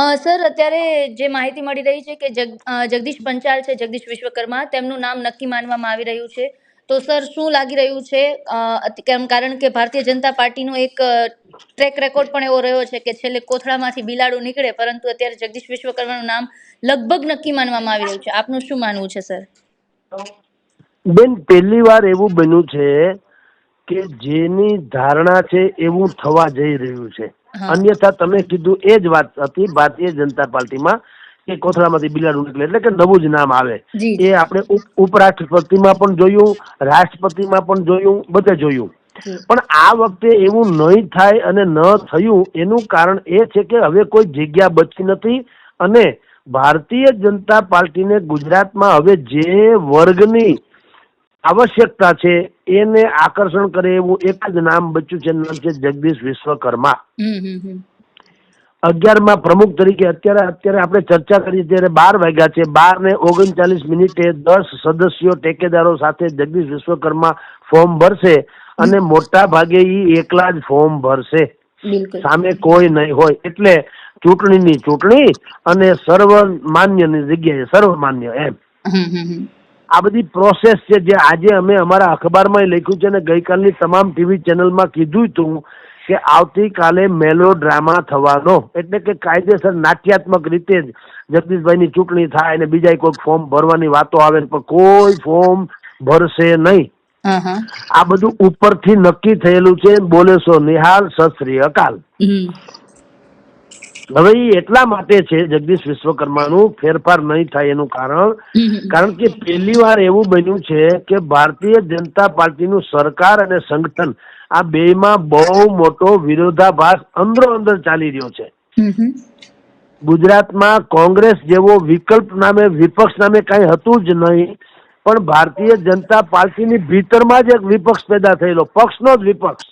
Sir, અત્યારે જે માહિતી મળી રહી છે કે જગ જગદીશ પંચાલ છે, જગદીશ વિશ્વકર્મા, તેમનું નામ નક્કી માનવામાં આવી રહ્યું છે. તો સર, શું લાગી રહ્યું છે? કેમ કારણ કે ભારતીય જનતા પાર્ટીનો એક ટ્રેક રેકોર્ડ પણ એવો રહ્યો છે કે છેલ્લે કોથળામાંથી બિલાડું નીકળે, પરંતુ અત્યારે જગદીશ વિશ્વકર્માનું નામ લગભગ નક્કી માનવામાં આવી રહ્યું છે. આપનું શું માનવું છે, સર? બેન, પહેલી વાર એવું બન્યું છે કે જેની ધારણા છે એવું થવા જઈ રહ્યું છે. અન્યથા તમે કીધું એ જ વાત હતી ભારતીય જનતા પાર્ટીમાં કે કોથળામાંથી બિલાડું નીકળે એટલે કે નવું જ નામ આવે. એ આપણે ઉપરાષ્ટ્રપતિમાં પણ જોયું રાષ્ટ્રપતિમાં પણ જોયું બધે જોયું. પણ આ વખતે એવું નહીં થાય અને ન થયું એનું કારણ એ છે કે હવે કોઈ જગ્યા બચી નથી અને ભારતીય જનતા પાર્ટીને ગુજરાતમાં હવે જે વર્ગની આવશ્યકતા છે એને આકર્ષણ કરે એવું એક જ નામ બચ્યું છે નામ છે જગદીશ વિશ્વકર્મા. અગિયારમાં પ્રમુખ તરીકે અત્યારે અત્યારે આપણે ચર્ચા કરી ત્યારે બાર વાગ્યા છે. બાર ને ઓગણચાલીસ મિનિટે દસ સદસ્યો ટેકેદારો સાથે જગદીશ વિશ્વકર્મા ફોર્મ ભરશે અને મોટા ભાગે ઈ એકલા જ ફોર્મ ભરશે. સામે કોઈ નહીં હોય. એટલે ચૂંટણીની ચૂંટણી અને સર્વમાન્યની જગ્યાએ સર્વમાન્ય એમ. આ બધી પ્રોસેસ છે જે આજે અમે અમારા અખબારમાં લખ્યું છે અને ગઈકાલની તમામ ટીવી ચેનલમાં કીધું હતું કે આવતીકાલે મેલો ડ્રામા થવાનો. એટલે કે કાયદેસર નાટ્યાત્મક રીતે જ જગદીશભાઈની ચૂંટણી થાય અને બીજા કોઈ ફોર્મ ભરવાની વાતો આવે પણ કોઈ ફોર્મ ભરશે નહીં. આ બધું ઉપરથી નક્કી થયેલું છે. બોલે સો નિહાલ સત શ્રી અકાલ. હવે એ એટલા માટે છે જગદીશ વિશ્વકર્માનું ફેરફાર નહીં થાય એનું કારણ. કારણ કે પહેલી વાર એવું બન્યું છે કે ભારતીય જનતા પાર્ટીનું સરકાર અને સંગઠન આ બેમાં બહુ મોટો વિરોધાભાસ અંદરો અંદર ચાલી રહ્યો છે. ગુજરાતમાં કોંગ્રેસ જેવો વિકલ્પ નામે વિપક્ષ નામે કાંઈ હતું જ નહીં પણ ભારતીય જનતા પાર્ટીની ભીતરમાં જ એક વિપક્ષ પેદા થયેલો પક્ષનો જ વિપક્ષ.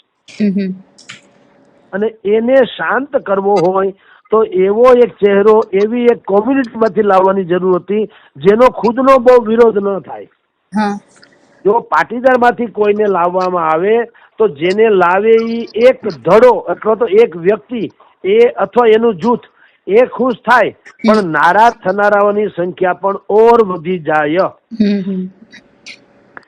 અને એને શાંત કરવો હોય તો એવો એક ચહેરો એવી એક કોમ્યુનિટીમાંથી લાવવાની જરૂર હતી જેનો ખુદનો બહુ વિરોધ ન થાય. જો પાટીદારમાંથી કોઈને લાવવામાં આવે તો જેને લાવે એ એક ધડો અથવા તો એક વ્યક્તિ એ અથવા એનું જૂથ એ ખુશ થાય. પણ નારાજ થનારાઓની સંખ્યા પણ ઓર વધી જાય.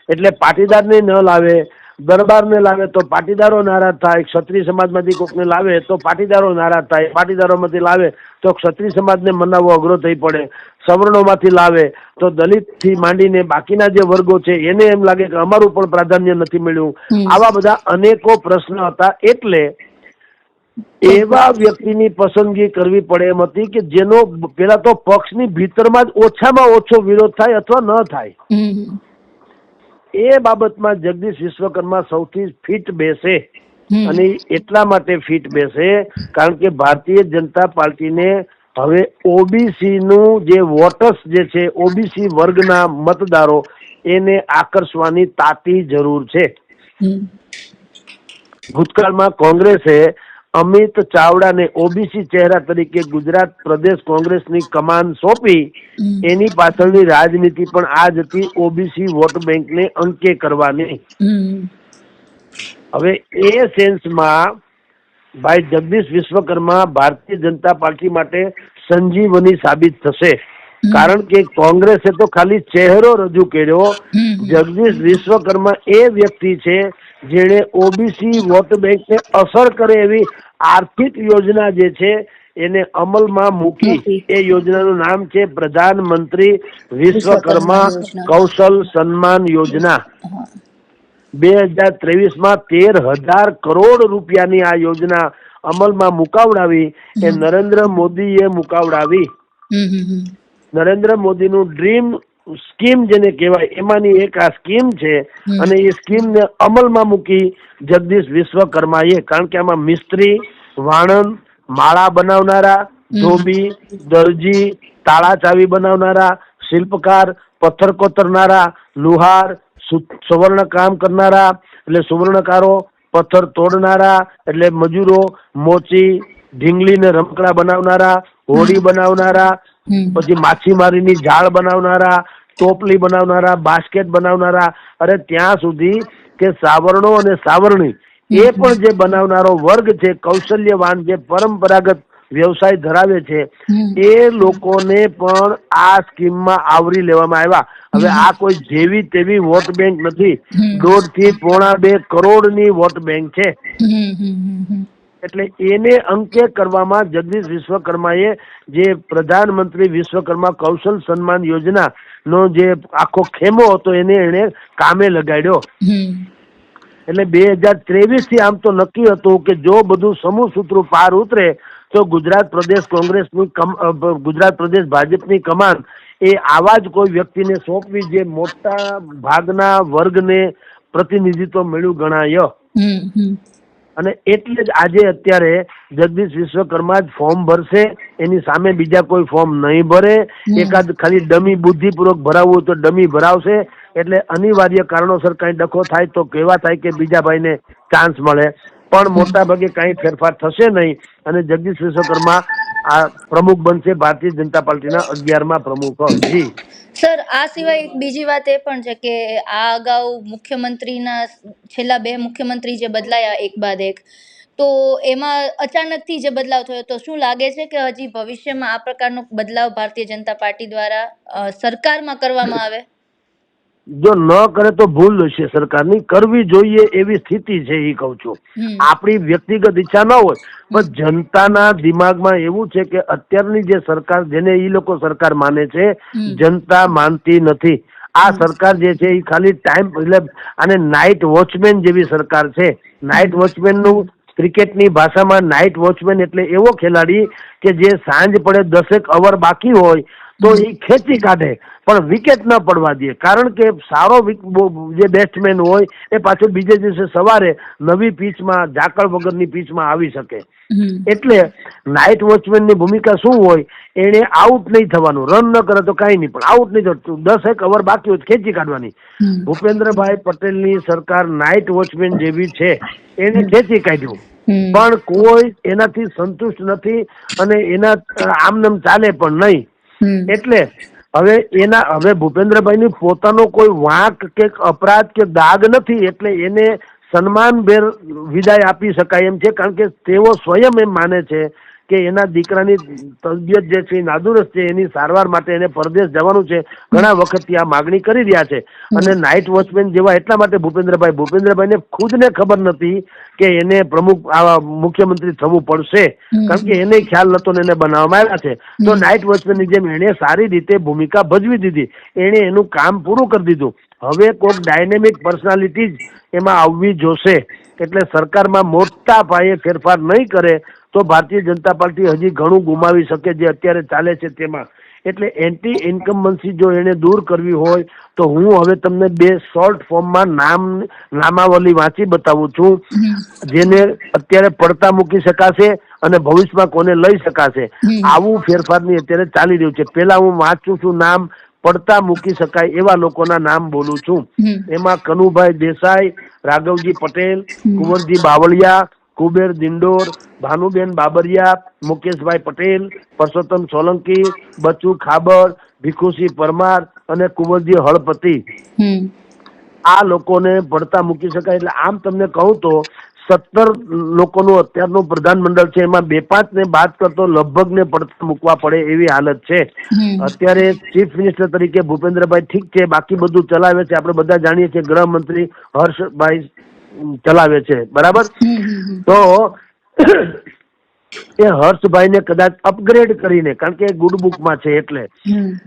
એટલે પાટીદારને ન લાવે દરબારને લાવે તો પાટીદારો નારાજ થાય ક્ષત્રિય સમાજમાંથી કોકને લાવે તો પાટીદારો નારાજ થાય પાટીદારોમાંથી લાવે તો ક્ષત્રિય સમાજને મનાવવો અઘરો થઈ પડે સવર્ણોમાંથી લાવે તો દલિતથી માંડીને બાકીના જે વર્ગો છે એને એમ લાગે કે અમારું પણ પ્રાધાન્ય નથી મળ્યું. આવા બધા અનેકો પ્રશ્ન હતા એટલે એવા વ્યક્તિની પસંદગી કરવી પડે એમ હતી કે જેનો પેલા તો પક્ષની ભીતરમાં જ ઓછામાં ઓછો વિરોધ થાય અથવા ન થાય. એ બાબતમાં જગદીશ વિશ્વકર્મા સૌથી ફિટ બેસે અને એટલા માટે ફિટ બેસે કારણ કે ભારતીય જનતા પાર્ટીને હવે ઓબીસી નું જે વોટર્સ જે છે ઓબીસી વર્ગના મતદારો એને આકર્ષવાની તાતી જરૂર છે. ભૂતકાળમાં કોંગ્રેસે અમિત ચાવડાને ઓબીસી ચહેરા તરીકે ગુજરાત પ્રદેશ કોંગ્રેસની કમાન સોંપી. એની પાછળની રાજનીતિ પણ આ જ હતી ઓબીસી વોટ બેંકને અંકે કરવાની. હવે એ સેન્સમાં ભાઈ જગદીશ વિશ્વકર્મા ભારતીય જનતા પાર્ટી માટે સંજીવની સાબિત થશે. કારણ કે કોંગ્રેસે તો ખાલી ચહેરો રજૂ કર્યો. જગદીશ વિશ્વકર્મા એ વ્યક્તિ છે જેણે ઓબીસી વોટ બેંકને અસર કરે એવી આર્થિક યોજના જે છે એને અમલમાં મૂકી. એ યોજનાનું નામ છે પ્રધાનમંત્રી વિશ્વકર્મા કૌશલ સન્માન યોજના. બે હજાર ત્રેવીસમાં તેર હજાર કરોડ રૂપિયાની આ યોજના અમલમાં મુકાવડાવી. એ નરેન્દ્ર મોદીએ મુકાવડાવી. નરેન્દ્ર મોદીનું ડ્રીમ સ્કીમ જેને કહેવાય એમાંની એક આ સ્કીમ છે અને એ સ્કીમને અમલમાં મૂકી જગદીશ વિશ્વકર્માએ કારણ કે આમાં મિસ્ત્રી વાણંદ માળા બનાવનારા ધોબી દરજી તાળા ચાવી બનાવનારા શિલ્પકાર પથ્થર કોતરનારા લુહાર સુવર્ણ કામ કરનારા એટલે સુવર્ણકારો પથ્થર તોડનારા એટલે મજૂરો મોચી ઢીંગલી ને રમકડા બનાવનારા હોડી બનાવનારા. પછી માછીમારીની જાળ બનાવનારા ટોપલી બનાવનારા બાસ્કેટ બનાવનારા અરે ત્યાં સુધી કે સાવરણો અને સાવરણી એ પણ જે બનાવનારો વર્ગ છે કૌશલ્યવાન જે પરંપરાગત વ્યવસાય ધરાવે છે. એ લોકોને પણ આ સ્કીમમાં આવરી લેવામાં આવ્યા. હવે આ કોઈ જેવી તેવી વોટ બેંક નથી. દોઢથી પોણા બે કરોડની વોટ બેંક છે. એટલે એને અંકે કરવામાં જગદીશ વિશ્વકર્માએ જે પ્રધાનમંત્રી વિશ્વકર્મા કૌશલ સન્માન યોજના નો જે આખો ખેમો હતો એને એને કામે લગાડ્યો. એટલે બે હજાર ત્રેવીસથી આમ તો નક્કી હતું કે જો બધું સમૂહ સૂત્રો પાર ઉતરે તો ગુજરાત પ્રદેશ કોંગ્રેસની ગુજરાત પ્રદેશ ભાજપની કમાન એ આવા જ કોઈ વ્યક્તિને સોંપવી જે મોટા ભાગના વર્ગને પ્રતિનિધિત્વ મળ્યું ગણાય. અને એટલે જ આજે અત્યારે જગદીશ વિશ્વકર્મા જ ફોર્મ ભરશે એની સામે બીજા કોઈ ફોર્મ નહીં ભરે. એકાદ ખાલી ડમી બુદ્ધિપૂર્વક ભરાવવું તો ડમી ભરાવશે. એટલે અનિવાર્ય કારણોસર કઈ ડખો થાય તો કેવા થાય કે બીજા ભાઈને ચાન્સ મળે. પણ મોટા ભાગે કાંઈ ફેરફાર થશે નહીં. અને જગદીશ વિશ્વકર્મા આ પ્રમુખ બનશે ભારતીય જનતા પાર્ટીના અગિયારમાં પ્રમુખ. જી. સર, આ સિવાય એક બીજી વાત એ પણ છે કે આ અગાઉ મુખ્યમંત્રીના છેલ્લા બે મુખ્યમંત્રી જે બદલાયા એક બાદ એક, તો એમાં અચાનકથી જે બદલાવ થયો તો શું લાગે છે કે હજી ભવિષ્યમાં આ પ્રકારનો બદલાવ ભારતીય જનતા પાર્ટી દ્વારા સરકારમાં કરવામાં આવે? જો ન કરે તો ભૂલ હશે. સરકારની કરવી જોઈએ એવી સ્થિતિ છે એ કહું છું. આપણી વ્યક્તિગત ઈચ્છા ન હોય પણ જનતાના દિમાગમાં એવું છે કે અત્યારની જે સરકાર જેને એ લોકો સરકાર માને છે જનતા માનતી નથી. આ સરકાર જે છે એ ખાલી ટાઈમ એટલે અને નાઇટ વોચમેન જેવી સરકાર છે. નાઇટ વોચમેનનું ક્રિકેટની ભાષામાં નાઇટ વોચમેન એટલે એવો ખેલાડી કે જે સાંજ પડે દસેક અવર બાકી હોય તો એ ખેંચી કાઢે. પણ વિકેટ ન પડવા દે. કારણ કે સારો જે બેટ્સમેન હોય એ પાછો બીજે દિવસે સવારે નવી પીચમાં ઝાકળ વગરની પીચમાં આવી શકે. એટલે નાઇટ વોચમેનની ભૂમિકા શું હોય એને આઉટ નહીં થવાનું રન ન કરે તો કાંઈ નહીં પણ આઉટ નહીં થતું. દસ એક ઓવર બાકી હોય ખેંચી કાઢવાની. ભૂપેન્દ્રભાઈ પટેલની સરકાર નાઇટ વોચમેન જેવી છે એને ખેંચી કાઢ્યું. પણ કોઈ એનાથી સંતુષ્ટ નથી અને એના આમનામ ચાલે પણ નહીં. એટલે હવે એના હવે ભૂપેન્દ્રભાઈની પોતાનો કોઈ વાંક કે અપરાધ કે દાગ નથી એટલે એને સન્માનભેર વિદાય આપી શકાય એમ છે કારણ કે તેઓ સ્વયં એમ માને છે કે એના દીકરાની તબિયત જે છે નાદુરસ્ત છે એની સારવાર માટે એને પરદેશ જવાનું છે. ઘણા વખતથી આ માગણી કરી રહ્યા છે. અને નાઇટ વોચમેન જેવા એટલા માટે ભૂપેન્દ્રભાઈ ભૂપેન્દ્રભાઈને ખુદને ખબર નથી કે એને પ્રમુખ મુખ્યમંત્રી થવું પડશે. કારણ કે એને ખ્યાલ નતો ને એને બનાવવામાં આવ્યા છે. તો નાઇટ વોચમેનની જેમ એણે સારી રીતે ભૂમિકા ભજવી દીધી. એણે એનું કામ પૂરું કરી દીધું. હવે કોઈક ડાયનેમિક પર્સનાલિટી જ એમાં આવવી જોશે. એટલે સરકારમાં મોટા પાયે ફેરફાર નહીં કરે તો ભારતીય જનતા પાર્ટી હજી ઘણું ગુમાવી શકે જે અત્યારે ચાલે છે તેમાં. એટલે એન્ટી ઇન્કમ્બન્સી જો એને દૂર કરવી હોય તો હું હવે તમને બે શોર્ટ ફોર્મમાં નામ નામાવલી વાંચી બતાવું છું. જેને અત્યારે પડતા મૂકી શકાશે અને ભવિષ્યમાં કોને લઈ શકાશે. આવું ફેરફારની અત્યારે ચાલી રહ્યું છે. પેલા હું વાંચું છું નામ પડતા મૂકી શકાય એવા લોકોના નામ બોલું છું. એમાં કનુભાઈ દેસાઈ રાઘવજી પટેલ કુંવરજી બાવળિયા કુબેર દિંડોર ભાનુબેન બાબરિયા મુકેશભાઈ પટેલ પરસોત્તમ સોલંકી બચુ ખાબર ભીખુસિંહ પરમાર અને કુંવરજી હળપતિ. આ લોકોને પડતા મૂકી શકાય એટલે આમ તમને કહું તો સત્તર લોકોનું અત્યારનું પ્રધાનમંડળ છે એમાં બે પાંચ ને બાદ કરતો લગભગ ને પડતા મૂકવા પડે એવી હાલત છે. અત્યારે ચીફ મિનિસ્ટર તરીકે ભૂપેન્દ્રભાઈ ઠીક છે બાકી બધું ચલાવે છે. આપણે બધા જાણીએ છીએ ગૃહમંત્રી હર્ષભાઈ ચલાવે છે બરાબર. તો એ હર્ષભાઈને કદાચ અપગ્રેડ કરીને, કારણ કે ગુડ બુકમાં છે એટલે.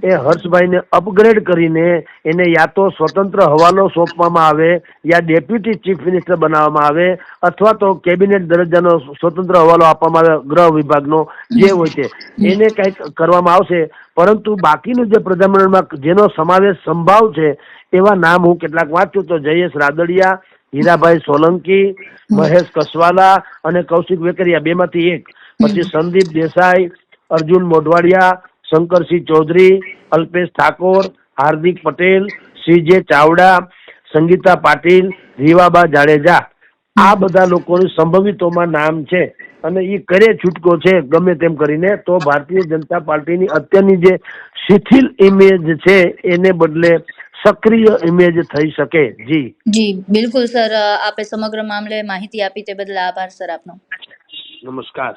એ હર્ષભાઈને અપગ્રેડ કરીને એને યા તો સ્વતંત્ર હવાલો સોંપવામાં આવે, યા ડેપ્યુટી ચીફ મિનિસ્ટર બનાવવામાં આવે, અથવા તો કેબિનેટ દરજ્જાનો સ્વતંત્ર હવાલો આપવામાં આવે ગૃહ વિભાગનો, જે હોય છે એને કંઈક કરવામાં આવશે પરંતુ બાકીનું જે પ્રધાનમંડળમાં જેનો સમાવેશ સંભાવ છે, એવા નામ હું કેટલાક વાંચું તો જયેશ રાદડિયા હીરાભાઈ સોલંકી, મહેશ કસવાલા અને કૌશિક વેકરિયા, બેમાંથી એક. પછી સંદીપ દેસાઈ, અર્જુન મોઢવાડિયા, શંકરસિંહ ચૌધરી, અલ્પેશ ઠાકોર, હાર્દિક પટેલ, સીજે ચાવડા, સંગીતા પાટીલ, રીવાબા જાડેજા. આ બધા લોકોની સંભવિતોમાં નામ છે અને એ કરે છૂટકો છે, ગમે તેમ કરીને. તો ભારતીય જનતા પાર્ટીની અત્યારની જે શિથિલ ઇમેજ છે, એને બદલે સક્રિય ઇમેજ થઈ શકે. જી. જી બિલકુલ સર. આપે સમગ્ર મામલે માહિતી આપી તે બદલ આભાર સર આપનો. નમસ્કાર.